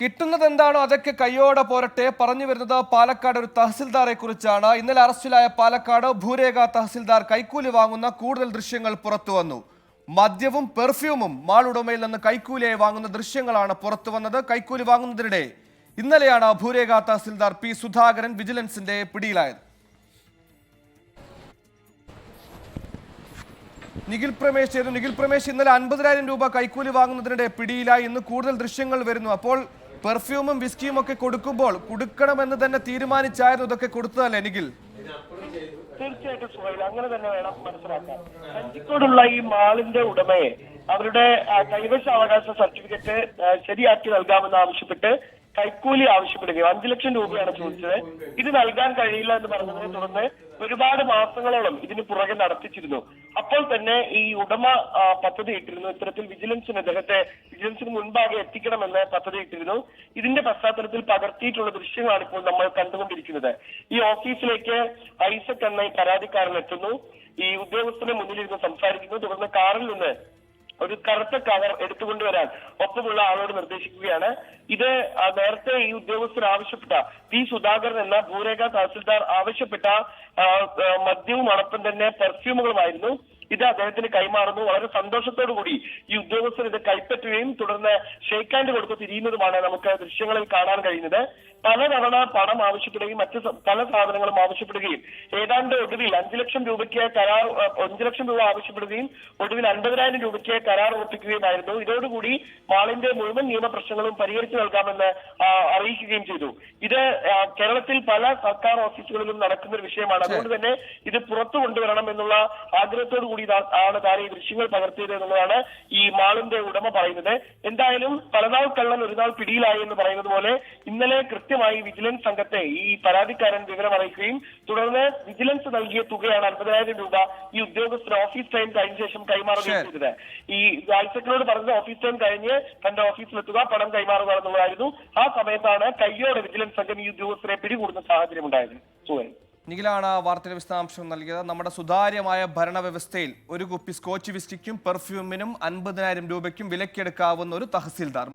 കിട്ടുന്നത് എന്താണോ അതൊക്കെ കയ്യോടെ പോരട്ടെ. പറഞ്ഞു വരുന്നത് പാലക്കാട് ഒരു തഹസിൽദാറെ കുറിച്ചാണ്. ഇന്നലെ അറസ്റ്റിലായ പാലക്കാട് ഭൂരേഖ തഹസിൽദാർ കൈക്കൂലി വാങ്ങുന്ന കൂടുതൽ ദൃശ്യങ്ങൾ പുറത്തു വന്നു. മദ്യവും പെർഫ്യൂമും മാൾ ഉടമയിൽ നിന്ന് കൈക്കൂലിയായി വാങ്ങുന്ന ദൃശ്യങ്ങളാണ് പുറത്തു വന്നത്. കൈക്കൂലി വാങ്ങുന്നതിനിടെ ഇന്നലെയാണ് ഭൂരേഖ തഹസിൽദാർ പി സുധാകരൻ വിജിലൻസിന്റെ പിടിയിലായത്. നിഖിൽ പ്രമേശ് ചെയ്തു. നിഖിൽ പ്രമേശ് ഇന്നലെ അൻപതിനായിരം രൂപ കൈക്കൂലി വാങ്ങുന്നതിനിടെ പിടിയിലായി. ഇന്ന് കൂടുതൽ ദൃശ്യങ്ങൾ വരുന്നു. അപ്പോൾ പെർഫ്യൂമും വിസ്കിയും ഒക്കെ കൊടുക്കുമ്പോൾ കൊടുക്കണമെന്ന് തന്നെ തീരുമാനിച്ചായിരുന്നു ഇതൊക്കെ കൊടുത്തതല്ലേ നിഖിൽ തീർച്ചയായിട്ടും അങ്ങനെ തന്നെ വേണം മനസ്സിലാക്കാൻ. ഈ മാളിന്റെ ഉടമയെ അവരുടെ കൈവശ അവകാശ സർട്ടിഫിക്കറ്റ് ശരിയാക്കി നൽകാമെന്ന് ആവശ്യപ്പെട്ട് കൈക്കൂലി ആവശ്യപ്പെടുകയും അഞ്ചു ലക്ഷം രൂപയാണ് ചോദിച്ചത്. ഇത് നൽകാൻ കഴിയില്ല എന്ന് പറഞ്ഞതിനെ തുടർന്ന് ഒരുപാട് മാസങ്ങളോളം ഇതിന് പുറകെ നടത്തിച്ചിരുന്നു. അപ്പോൾ തന്നെ ഈ ഉടമ പദ്ധതി ഇട്ടിരുന്നു. ഇത്തരത്തിൽ വിജിലൻസിന് അദ്ദേഹത്തെ വിജിലൻസിന് മുൻപാകെ എത്തിക്കണമെന്ന് പദ്ധതി ഇട്ടിരുന്നു. ഇതിന്റെ പശ്ചാത്തലത്തിൽ പകർത്തിയിട്ടുള്ള ദൃശ്യങ്ങളാണ് ഇപ്പോൾ നമ്മൾ കണ്ടുകൊണ്ടിരിക്കുന്നത്. ഈ ഓഫീസിലേക്ക് ഐസക് എന്ന ഈ പരാതിക്കാരൻ എത്തുന്നു. ഈ ഉദ്യോഗസ്ഥനെ മുന്നിലിരുന്ന് സംസാരിക്കുന്നു. തുടർന്ന് കാറിൽ നിന്ന് ഒരു കറുത്ത കവർ എടുത്തുകൊണ്ടുവരാൻ ഒപ്പമുള്ള ആളോട് നിർദ്ദേശിക്കുകയാണ്. ഇത് നേരത്തെ ഈ ഉദ്യോഗസ്ഥർ ആവശ്യപ്പെട്ട പി സുധാകരൻ എന്ന ഭൂരേഖ തഹസിൽദാർ ആവശ്യപ്പെട്ട മദ്യവും അടക്കം തന്നെ പെർഫ്യൂമുകളുമായിരുന്നു ഇത് അദ്ദേഹത്തിന് കൈമാറുന്നു. വളരെ സന്തോഷത്തോടു കൂടി ഈ ഉദ്യോഗസ്ഥർ ഇത് കൈപ്പറ്റുകയും തുടർന്ന് ഷേക്ക് ഹാൻഡ് കൊടുത്ത് തിരിയുന്നതുമാണ് നമുക്ക് ദൃശ്യങ്ങളിൽ കാണാൻ കഴിയുന്നത്. പലതവണ പണം ആവശ്യപ്പെടുകയും മറ്റ് പല സാധനങ്ങളും ആവശ്യപ്പെടുകയും ഏതാണ്ട് ഒടുവിൽ അഞ്ചു ലക്ഷം രൂപയ്ക്ക് കരാർ അഞ്ചു ലക്ഷം രൂപ ആവശ്യപ്പെടുകയും ഒടുവിൽ അൻപതിനായിരം രൂപയ്ക്ക് കരാർ ഉറപ്പിക്കുകയുമായിരുന്നു. ഇതോടുകൂടി മാളിന്റെ മുഴുവൻ നിയമപ്രശ്നങ്ങളും പരിഹരിച്ചു നൽകാമെന്ന് അറിയിക്കുകയും ചെയ്തു. ഇത് കേരളത്തിൽ പല സർക്കാർ ഓഫീസുകളിലും നടക്കുന്ന ഒരു വിഷയമാണ്. അതുകൊണ്ട് തന്നെ ഇത് പുറത്തു കൊണ്ടുവരണം എന്നുള്ള ആഗ്രഹത്തോടു കൂടി ഇതാ- ആണ് താൻ ഈ ദൃശ്യങ്ങൾ പകർത്തിയത് എന്നുള്ളതാണ് ഈ മാളിന്റെ ഉടമ പറയുന്നത്. എന്തായാലും പലനാൾ കള്ളൻ ഒരുനാൾ പിടിയിലായി എന്ന് പറയുന്നത് പോലെ ഇന്നലെ കൃത്യമായി വിജിലൻസ് സംഘത്തെ ഈ പരാതിക്കാരൻ വിവരം അറിയിക്കുകയും തുടർന്ന് വിജിലൻസ് നൽകിയ തുകയാണ് അൻപതിനായിരം രൂപ ഈ ഉദ്യോഗസ്ഥർ ഓഫീസ് ടൈം കഴിഞ്ഞ ശേഷം കൈമാറുകയും ചെയ്തത്. ഈ ഐസക്കിനോട് പറഞ്ഞ ഓഫീസ് ടൈം കഴിഞ്ഞ് തന്റെ ഓഫീസിലെത്തുക പണം കൈമാറുക എന്നുള്ളതായിരുന്നു. ആ സമയത്താണ് കയ്യോടെ വിജിലൻസ് സംഘം ഈ ഉദ്യോഗസ്ഥരെ പിടികൂടുന്ന സാഹചര്യം ഉണ്ടായത്. സുഹേൽ. നിഖിലാണ് വാർത്തയുടെ വിശദാംശം നൽകിയത്. നമ്മുടെ സുതാര്യമായ ഭരണവ്യവസ്ഥയിൽ ഒരു കുപ്പി സ്കോച്ച് വിസ്റ്റിക്കും പെർഫ്യൂമിനും അൻപതിനായിരം രൂപയ്ക്കും വിലക്കെടുക്കാവുന്ന ഒരു തഹസീൽദാർ.